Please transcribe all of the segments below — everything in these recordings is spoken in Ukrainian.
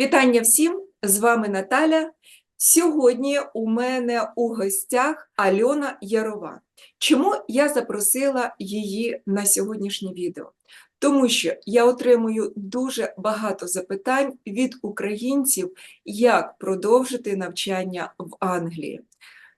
Вітання всім! З вами Наталя. Сьогодні у мене у гостях Альона Ярова. Чому я запросила її на сьогоднішнє відео? Тому що я отримую дуже багато запитань від українців, як продовжити навчання в Англії.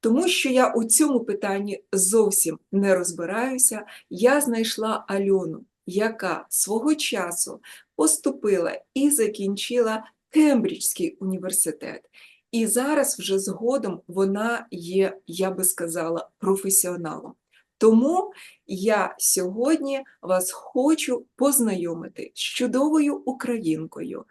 Тому що я у цьому питанні зовсім не розбираюся, я знайшла Альону, яка свого часу поступила і закінчила Кембриджський університет. І зараз вже згодом вона є, я би сказала, професіоналом. Тому я сьогодні вас хочу познайомити з чудовою українкою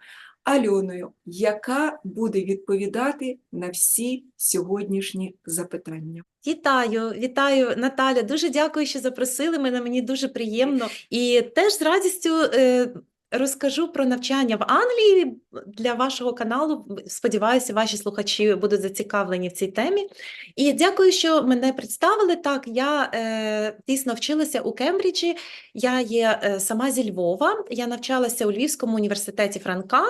Альоною, яка буде відповідати на всі сьогоднішні запитання. Вітаю, вітаю, Наталя. Дуже дякую, що запросили мене. Мені дуже приємно. І теж з радістю е, розкажу про навчання в Англії для вашого каналу. Сподіваюся, ваші слухачі будуть зацікавлені в цій темі. І дякую, що мене представили. Так, я е, дійсно вчилася у Кембриджі. Я є е, сама зі Львова. Я навчалася у Львівському університеті Франка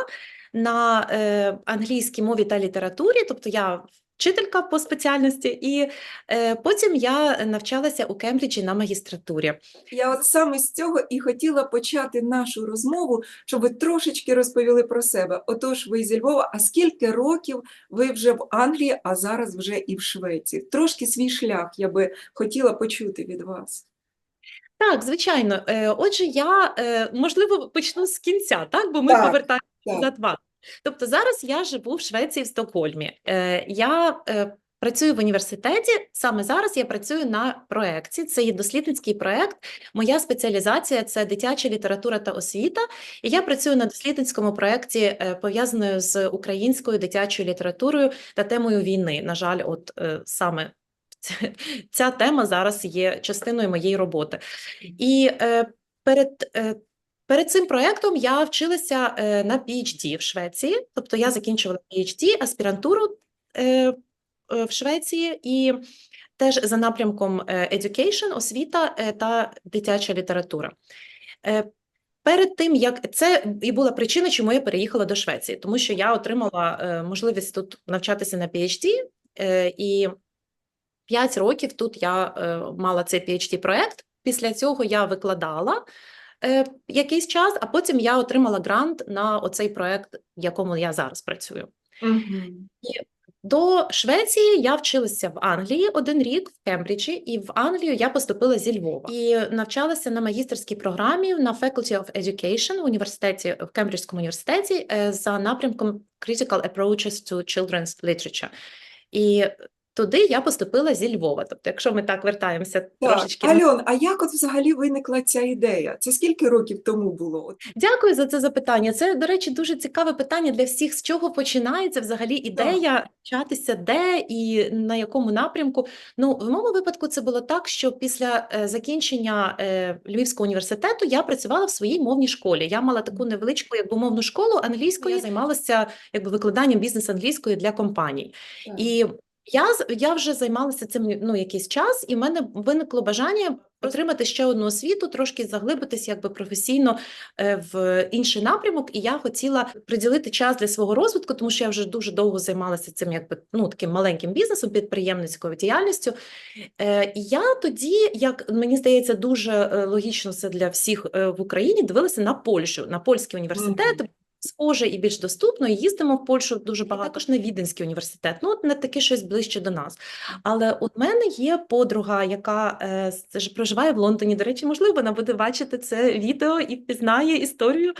на е, англійській мові та літературі, тобто я вчителька по спеціальності, і е, потім я навчалася у Кембриджі на магістратурі. Я от саме з цього і хотіла почати нашу розмову, щоб ви трошечки розповіли про себе. Отож, ви зі Львова, а скільки років ви вже в Англії, а зараз вже і в Швеції? Трошки свій шлях я би хотіла почути від вас. Так, звичайно. Е, Отже, я е, можливо почну з кінця, так, бо ми Так, повертаємося так. за два. Тобто зараз я живу в Швеції в Стокгольмі. Е, Я е, працюю в університеті. Саме зараз я працюю на проєкті. Це є дослідницький проєкт. Моя спеціалізація це дитяча література та освіта. І я працюю на дослідницькому проєкті, е, пов'язаною з українською дитячою літературою та темою війни. На жаль, от е, саме ця- тема зараз є частиною моєї роботи. І е, перед, е, перед цим проєктом я вчилася е, на PhD в Швеції, тобто я закінчувала PhD, аспірантуру е, е, в Швеції і теж за напрямком education, освіта та дитяча література. Перед тим, як це і була причина, чому я переїхала до Швеції, тому що я отримала можливість тут навчатися на PhD, і 5 років тут я е, мала цей PhD-проект. Після цього я викладала е, якийсь час, а потім я отримала грант на оцей проект, в якому я зараз працюю. Мгм. До Швеції я вчилася в Англії один рік в Кембриджі, і в Англію я поступила зі Львова і навчалася на магістерській програмі на Faculty of Education в університеті в Кембриджському університеті е, за напрямком Critical Approaches to Children's Literature. І туди я поступила зі Львова. Тобто, якщо ми так вертаємося Так, трошечки Альон, а як от взагалі виникла ця ідея? Це скільки років тому було? Дякую за це запитання. Це, до речі, дуже цікаве питання для всіх. З чого починається взагалі ідея вчатися, де і на якому напрямку. Ну, в моєму випадку це було так, що після е, закінчення е, Львівського університету я працювала в своїй мовній школі. Я мала таку невеличку якби мовну школу англійської, я займалася якби викладанням бізнес англійської для компаній. Так. І я, я вже займалася цим ну, якийсь час, і в мене виникло бажання отримати ще одну освіту, трошки заглибитись якби професійно е, в інший напрямок. І я хотіла приділити час для свого розвитку, тому що я вже дуже довго займалася цим якби ну, таким маленьким бізнесом, підприємницькою діяльністю. Е, І я тоді, як мені здається, дуже е, логічно це для всіх в Україні, дивилася на Польщу, на польські університети. Схоже і більш доступно, і їздимо в Польщу дуже багато. Також на Віденський університет, ну от не таке щось ближче до нас. Але у мене є подруга, яка е, проживає в Лондоні. До речі, можливо, вона буде бачити це відео і впізнає історію.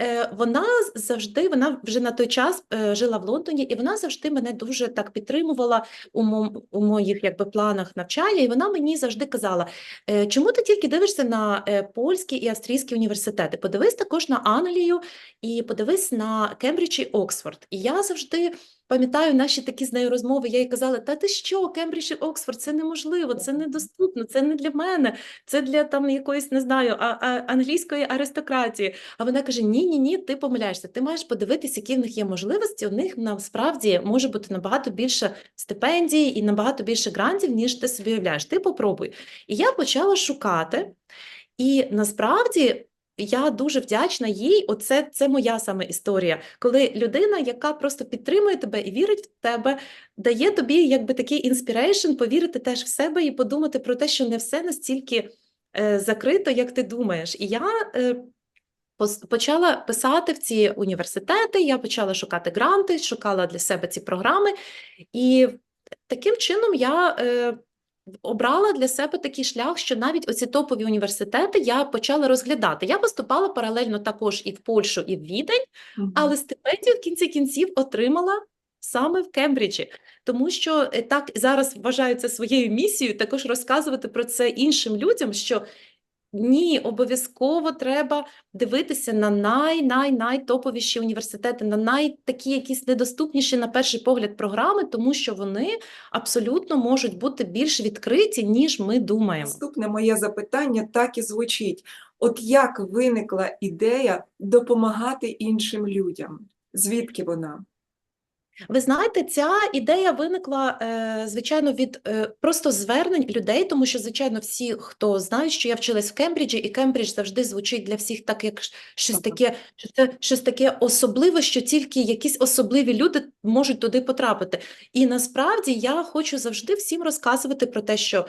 Е, Вона завжди, вона вже на той час е, жила в Лондоні, і вона завжди мене дуже так підтримувала у, мо- у моїх якби планах навчання. І вона мені завжди казала: е, чому ти тільки дивишся на е, польські і австрійські університети? Подивись також на Англію і подивись на Кембридж і Оксфорд. І я завжди пам'ятаю наші такі з нею розмови. Я їй казала: Та ти що, Кембридж і Оксфорд, це неможливо, це недоступно, це не для мене, це для там якоїсь, не знаю, а, а, англійської аристократії. А вона каже: Ні, ні, ні, ти помиляєшся. Ти маєш подивитися, які в них є можливості. У них насправді може бути набагато більше стипендій і набагато більше грантів, ніж ти собі уявляєш. Ти попробуй. І я почала шукати. І насправді я дуже вдячна їй. Оце це моя саме історія, коли людина, яка просто підтримує тебе і вірить в тебе, дає тобі якби такий інспірейшн, повірити теж в себе і подумати про те, що не все настільки е, закрито, як ти думаєш. І я е, почала писати в ці університети, я почала шукати гранти, шукала для себе ці програми, і таким чином я. Е, Обрала для себе такий шлях, що навіть оці топові університети я почала розглядати. Я поступала паралельно також і в Польщу, і в Відень, але стипендію в кінці кінців отримала саме в Кембриджі, тому що е, так зараз вважаю це своєю місією також розказувати про це іншим людям, що ні, обов'язково треба дивитися на най най найтоповіші університети, на най такі якісь недоступніші на перший погляд програми, тому що вони абсолютно можуть бути більш відкриті, ніж ми думаємо. Наступне моє запитання так і звучить: от як виникла ідея допомагати іншим людям? Звідки вона? Ви знаєте, ця ідея виникла, е, звичайно, від е, просто звернень людей, тому що, звичайно, всі, хто знають, що я вчилась в Кембриджі, і Кембридж завжди звучить для всіх так, як щось таке, що це щось таке особливе, що тільки якісь особливі люди можуть туди потрапити. І насправді я хочу завжди всім розказувати про те, що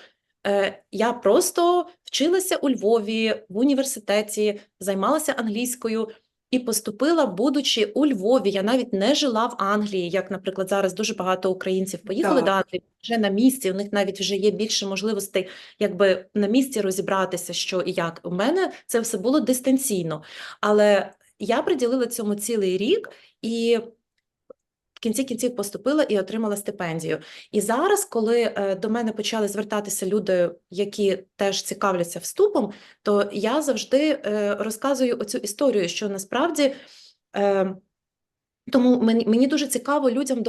е, я просто вчилася у Львові в університеті, займалася англійською. І поступила, будучи у Львові, я навіть не жила в Англії, як, наприклад, зараз дуже багато українців поїхали Так. до Англії вже на місці. У них навіть вже є більше можливостей, якби на місці розібратися, що і як. У мене це все було дистанційно, але я приділила цьому цілий рік і. Кінці кінців поступила і отримала стипендію. І зараз, коли е, до мене почали звертатися люди, які теж цікавляться вступом, то я завжди е, розказую оцю історію, що насправді е, тому мені, дуже цікаво людям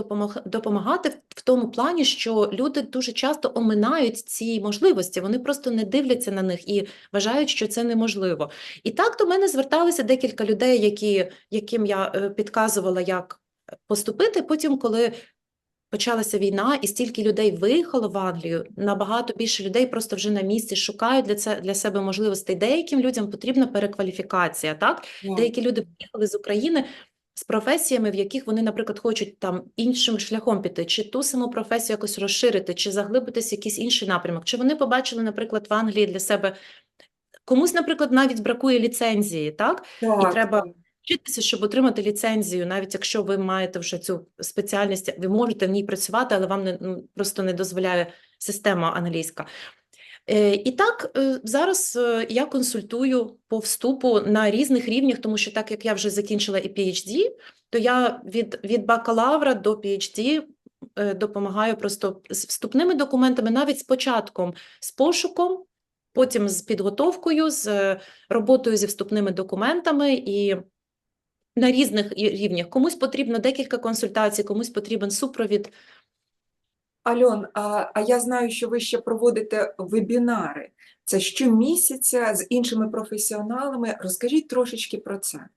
допомагати в, тому плані, що люди дуже часто оминають ці можливості, вони просто не дивляться на них і вважають, що це неможливо. І так до мене зверталися декілька людей, які, яким я підказувала, як поступити. Потім, коли почалася війна, і стільки людей виїхало в Англію, набагато більше людей просто вже на місці шукають для це для себе можливостей. Деяким людям потрібна перекваліфікація. Так, деякі люди приїхали з України. З професіями, в яких вони, наприклад, хочуть там іншим шляхом піти, чи ту саму професію якось розширити, чи заглибитись в якийсь інший напрямок, чи вони побачили, наприклад, в Англії для себе комусь, наприклад, навіть бракує ліцензії, так? Так, І треба. Вчитися, щоб отримати ліцензію, навіть якщо ви маєте вже цю спеціальність, ви можете в ній працювати, але вам не, ну, просто не дозволяє система англійська. Е, І так, е, зараз е, я консультую по вступу на різних рівнях, тому що так як я вже закінчила і PhD, то я від, від бакалавра до PhD допомагаю просто з вступними документами, навіть з початком, з пошуком, потім з підготовкою, з роботою зі вступними документами і на різних рівнях. Комусь потрібно декілька консультацій, комусь потрібен супровід. Альон, а, а я знаю, що ви ще проводите вебінари. Це щомісяця з іншими професіоналами. Розкажіть трошечки про це.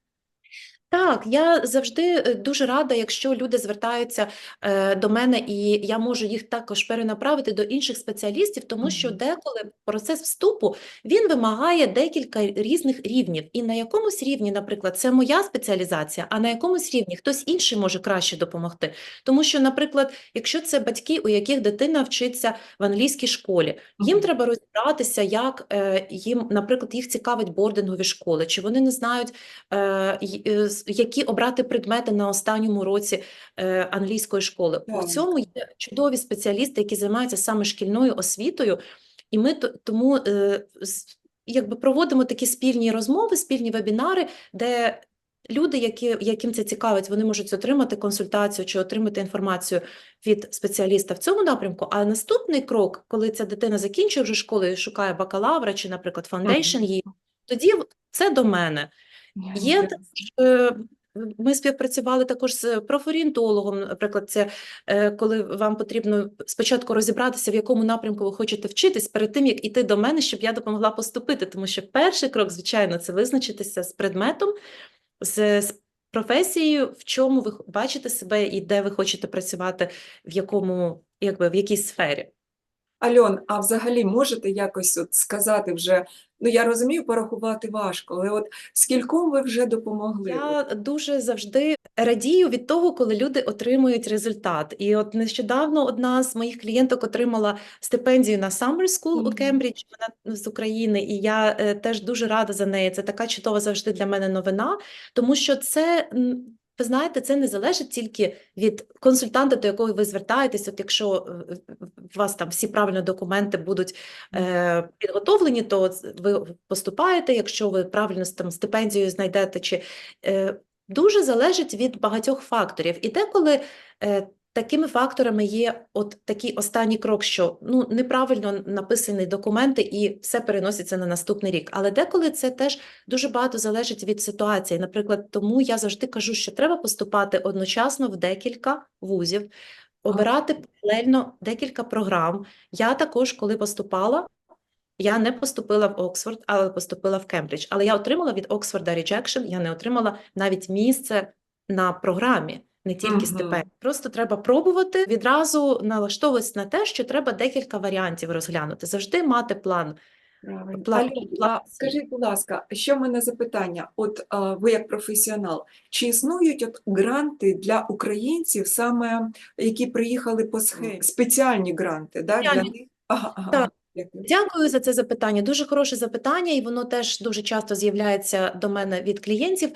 Так, я завжди е, дуже рада, якщо люди звертаються е, до мене, і я можу їх також перенаправити до інших спеціалістів, тому що деколи процес вступу він вимагає декілька різних рівнів. І на якомусь рівні, наприклад, це моя спеціалізація, а на якомусь рівні хтось інший може краще допомогти. Тому що, наприклад, якщо це батьки, у яких дитина вчиться в англійській школі, їм треба розібратися, як е, їм, наприклад, їх цікавить бордингові школи, чи вони не знають, е, е, які обрати предмети на останньому році е, англійської школи. У цьому є чудові спеціалісти, які займаються саме шкільною освітою, і ми тому е, якби проводимо такі спільні розмови, спільні вебінари, де люди, які, яким це цікавить, вони можуть отримати консультацію чи отримати інформацію від спеціаліста в цьому напрямку. А наступний крок, коли ця дитина закінчує вже школу і шукає бакалавра чи, наприклад, фаундейшн її, тоді це до мене. Є е, ми співпрацювали також з профорієнтологом, наприклад, це е, коли вам потрібно спочатку розібратися, в якому напрямку ви хочете вчитись, перед тим, як іти до мене, щоб я допомогла поступити. Тому що перший крок, звичайно, це визначитися з предметом, з, з професією, в чому ви бачите себе і де ви хочете працювати, в якому, якби, в якій сфері. Альон, а взагалі можете якось от сказати вже Ну, я розумію, порахувати важко, але от скільком ви вже допомогли? Я дуже завжди радію від того, коли люди отримують результат. І от нещодавно одна з моїх клієнток отримала стипендію на Summer School у Кембридж, вона з України, і я е, теж дуже рада за неї. Це така чудова завжди для мене новина, тому що це. Ви знаєте, це не залежить тільки від консультанта, до якого ви звертаєтесь. От якщо е, у вас там всі правильно документи будуть е, підготовлені, то ви поступаєте, якщо ви правильно там стипендію знайдете, чи е, дуже залежить від багатьох факторів. І деколи е, такими факторами є от такий останній крок, що ну неправильно написані документи і все переноситься на наступний рік. Але деколи це теж дуже багато залежить від ситуації. Наприклад, тому я завжди кажу, що треба поступати одночасно в декілька вузів, обирати паралельно декілька програм. Я також, коли поступала, я не поступила в Оксфорд, але поступила в Кембридж. Але я отримала від Оксфорда rejection, я не отримала навіть місце на програмі, не тільки Мгм. стипендію. Просто треба пробувати, відразу налаштовуватися на те, що треба декілька варіантів розглянути. Завжди мати план. Правильно. План- план- а скажіть, будь ласка, що в мене запитання? От а, ви як професіонал, чи існують от гранти для українців, саме які приїхали по схемі? Спеціальні гранти, да, для них? Ага, ага. Так. Дякую. За це запитання. Дуже хороше запитання, і воно теж дуже часто з'являється до мене від клієнтів.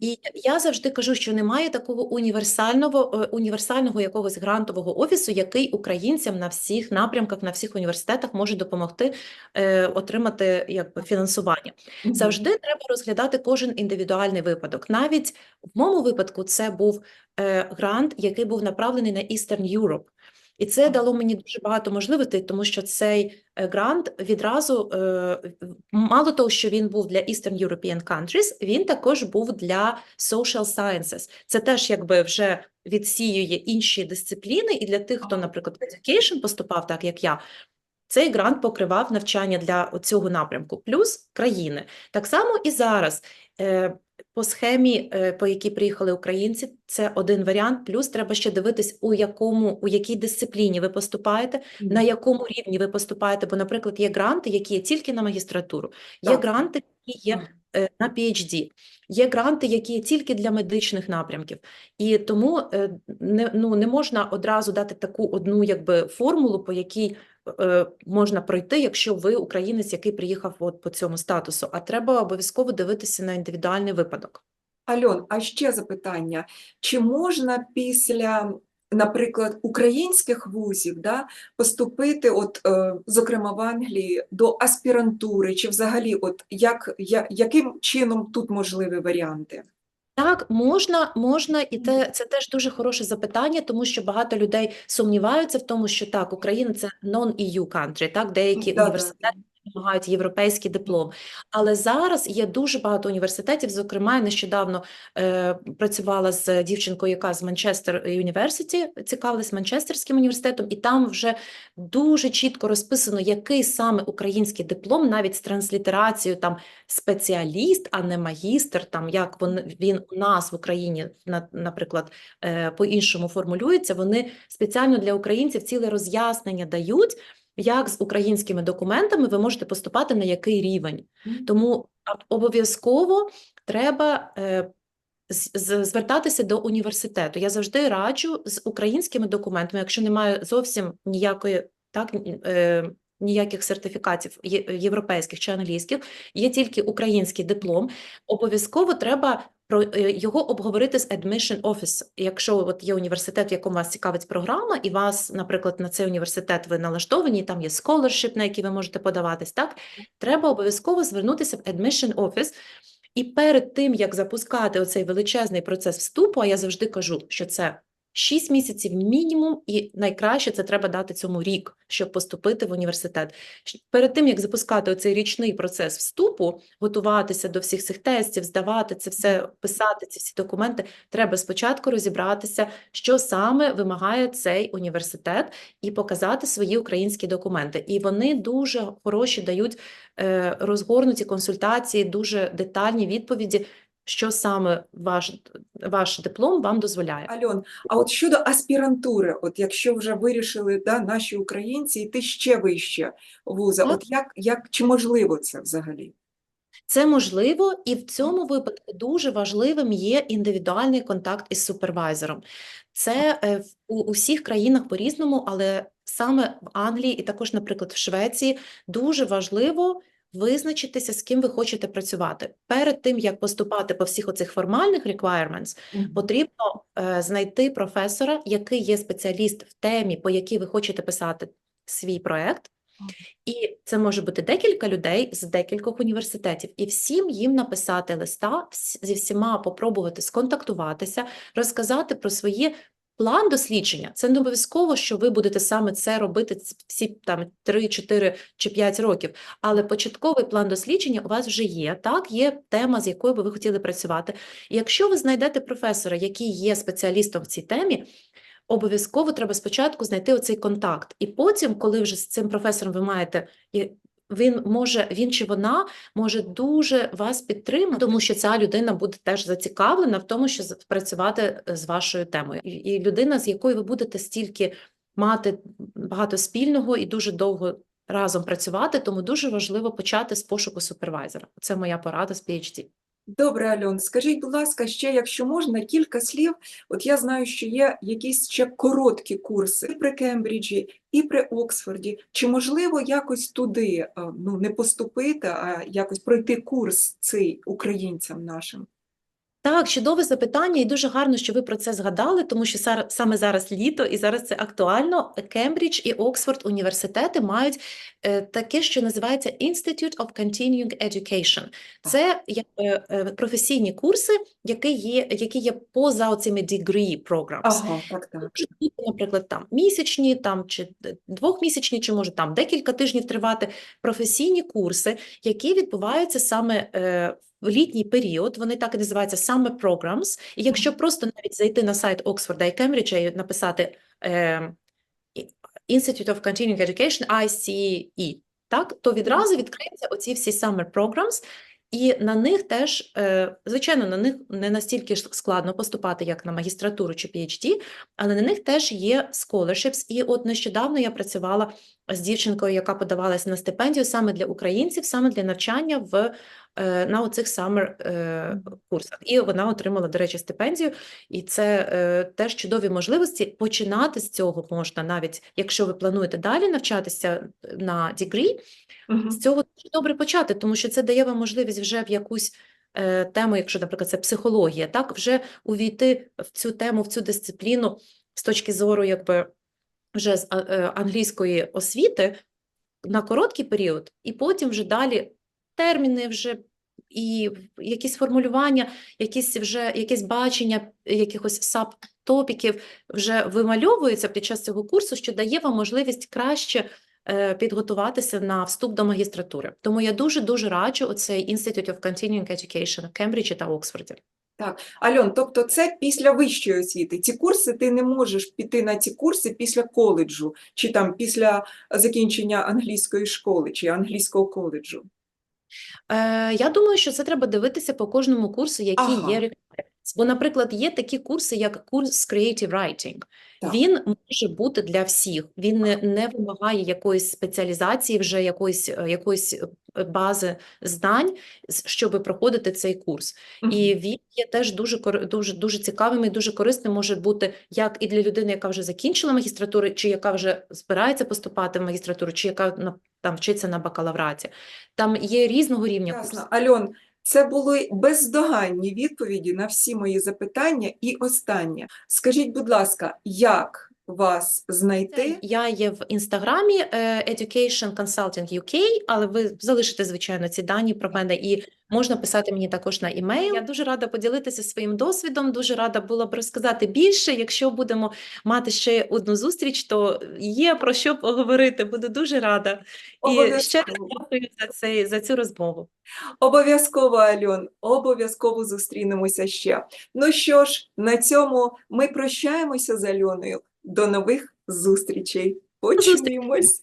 І я завжди кажу, що немає такого універсального, е, універсального якогось грантового офісу, який українцям на всіх напрямках, на всіх університетах може допомогти е, отримати якби, фінансування. Завжди треба розглядати кожен індивідуальний випадок. Навіть в моєму випадку це був е, грант, який був направлений на Eastern Europe. І це дало мені дуже багато можливостей, тому що цей е, грант відразу, е, мало того, що він був для Eastern European countries, він також був для social sciences. Це теж якби вже відсіює інші дисципліни, і для тих, хто, наприклад, в education поступав, так як я, цей грант покривав навчання для цього напрямку, плюс країни. Так само і зараз. По схемі, е, по якій приїхали українці, це один варіант. Плюс треба ще дивитись, у якому, у якій дисципліні ви поступаєте, на якому рівні ви поступаєте. Бо, наприклад, є гранти, які є тільки на магістратуру, є Так. гранти, які є е, на PhD, є гранти, які є тільки для медичних напрямків. І тому е, не, ну, не можна одразу дати таку одну якби, формулу, по якій можна пройти, якщо ви українець, який приїхав от по цьому статусу. А треба обов'язково дивитися на індивідуальний випадок. Альон, а ще запитання: чи можна після, наприклад, українських вузів да, поступити, от, е, зокрема в Англії, до аспірантури, чи взагалі, от як, я, яким чином тут можливі варіанти? Так, можна, можна, і те, це теж дуже хороше запитання, тому що багато людей сумніваються в тому, що так, Україна це non-EU country, так, деякі університети вимагають європейський диплом. Але зараз є дуже багато університетів, зокрема, я нещодавно е, працювала з дівчинкою, яка з Манчестер Юніверситі, цікавилась Манчестерським університетом, і там вже дуже чітко розписано, який саме український диплом, навіть з транслітерацією, там спеціаліст, а не магістр, там як він, він у нас в Україні, на, наприклад, е, по-іншому формулюється. Вони спеціально для українців ціле роз'яснення дають, як з українськими документами ви можете поступати на який рівень. Тому обов'язково треба е, звертатися до університету. Я завжди раджу з українськими документами, якщо немає зовсім ніякої так. Е, Ніяких сертифікатів європейських чи англійських, є тільки український диплом. Обов'язково треба про е, його обговорити з admission office. Якщо от є університет, в якому вас цікавить програма, і вас, наприклад, на цей університет ви налаштовані, там є scholarship, на який ви можете подаватись, так треба обов'язково звернутися в admission office. І перед тим, як запускати оцей величезний процес вступу, а я завжди кажу, що це 6 місяців мінімум, і найкраще це треба дати цьому рік, щоб поступити в університет. Перед тим, як запускати оцей річний процес вступу, готуватися до всіх цих тестів, здавати це все, писати ці всі документи, треба спочатку розібратися, що саме вимагає цей університет, і показати свої українські документи. І вони дуже хороші дають е, розгорнуті консультації, дуже детальні відповіді. Що саме ваш, ваш диплом вам дозволяє. Альон, а от щодо аспірантури, от якщо вже вирішили да, наші українці йти ще вище вуза, Так. от як, як чи можливо це взагалі? Це можливо, і в цьому випадку дуже важливим є індивідуальний контакт із супервайзером. Це е, в- у усіх країнах по-різному, але саме в Англії і також, наприклад, в Швеції дуже важливо визначитися, з ким ви хочете працювати. Перед тим, як поступати по всіх оцих формальних requirements, потрібно е, знайти професора, який є спеціаліст в темі, по якій ви хочете писати свій проект. І це може бути декілька людей з декількох університетів, і всім їм написати листа, зі всіма попробувати сконтактуватися, розказати про своє план дослідження. Це не обов'язково, що ви будете саме це робити всі там 3, 4 чи 5 років. Але початковий план дослідження у вас вже є. Так, є тема, з якою би ви хотіли працювати. Якщо ви знайдете професора, який є спеціалістом в цій темі, обов'язково треба спочатку знайти оцей контакт. І потім, коли вже з цим професором ви маєте, він може, він чи вона може дуже вас підтримати, тому що ця людина буде теж зацікавлена в тому, що працювати з вашою темою. І, і людина, з якою ви будете стільки мати багато спільного і дуже довго разом працювати, тому дуже важливо почати з пошуку супервайзера. Це моя порада з PhD. Добре, Альон, скажіть, будь ласка, ще, якщо можна, кілька слів. От я знаю, що є якісь ще короткі курси при Кембриджі, і при Оксфорді. Чи можливо якось туди ну, не поступити, а якось пройти курс цей українцям нашим? Так, чудове запитання, і дуже гарно, що ви про це згадали, тому що саме зараз літо і зараз це актуально. Кембридж і Оксфорд університети мають е, таке, що називається Institute of Continuing Education. Це е, е, професійні курси, які є, які є поза оцими degree programs. Ага, так, так. Наприклад, там місячні, там чи двохмісячні, чи може там декілька тижнів тривати професійні курси, які відбуваються саме в літній період. Вони так і називаються summer programs. І якщо просто навіть зайти на сайт Оксфорда і Кембриджа і написати е, Institute of Continuing Education, ICE, так, то відразу відкриються оці всі summer programs, і на них теж, е, звичайно, на них не настільки складно поступати, як на магістратуру чи PhD, але на них теж є scholarships. І от нещодавно я працювала з дівчинкою, яка подавалася на стипендію саме для українців, саме для навчання в на оцих summer е, курсах. І вона отримала, до речі, стипендію. І це е, теж чудові можливості. Починати з цього можна, навіть якщо ви плануєте далі навчатися на degree, Мгм. з цього дуже добре почати, тому що це дає вам можливість вже в якусь е, тему, якщо, наприклад, це психологія, так, вже увійти в цю тему, в цю дисципліну з точки зору, якби вже з е, англійської освіти на короткий період, і потім вже далі терміни вже і якісь формулювання, якісь вже якесь бачення якихось сабтопіків вже вимальовується під час цього курсу, що дає вам можливість краще е, підготуватися на вступ до магістратури. Тому я дуже-дуже раджу оцей Institute of Continuing Education в Кембриджі та Оксфорді. Так, Альон, тобто це після вищої освіти. Ці курси ти не можеш піти на ці курси після коледжу, чи там після закінчення англійської школи, чи англійського коледжу. Е, я думаю, що це треба дивитися по кожному курсу, які Ага. є requirements. Бо, наприклад, є такі курси, як курс Creative Writing. Так. Він може бути для всіх. Він не, не вимагає якоїсь спеціалізації, вже якоїсь, е, якоїсь е, бази знань, щоб проходити цей курс. І він є теж дуже, дуже, дуже цікавим і дуже корисним може бути як і для людини, яка вже закінчила магістратуру, чи яка вже збирається поступати в магістратуру, чи яка на, там вчиться на бакалавраті. Там є різного рівня курси. Ясно. Альон, це були бездоганні відповіді на всі мої запитання. І останнє. Скажіть, будь ласка, як вас знайти? Я є в інстаграмі е, Education Consulting UK, але ви залишите, звичайно, ці дані про мене і можна писати мені також на імейл. Я дуже рада поділитися своїм досвідом, дуже рада була б розказати більше. Якщо будемо мати ще одну зустріч, то є про що поговорити. Буду дуже рада. І ще раз дякую за цей за цю розмову. Обов'язково, Альон, обов'язково зустрінемося ще. Ну що ж, на цьому ми прощаємося з Альоною. До нових зустрічей. Почуємось.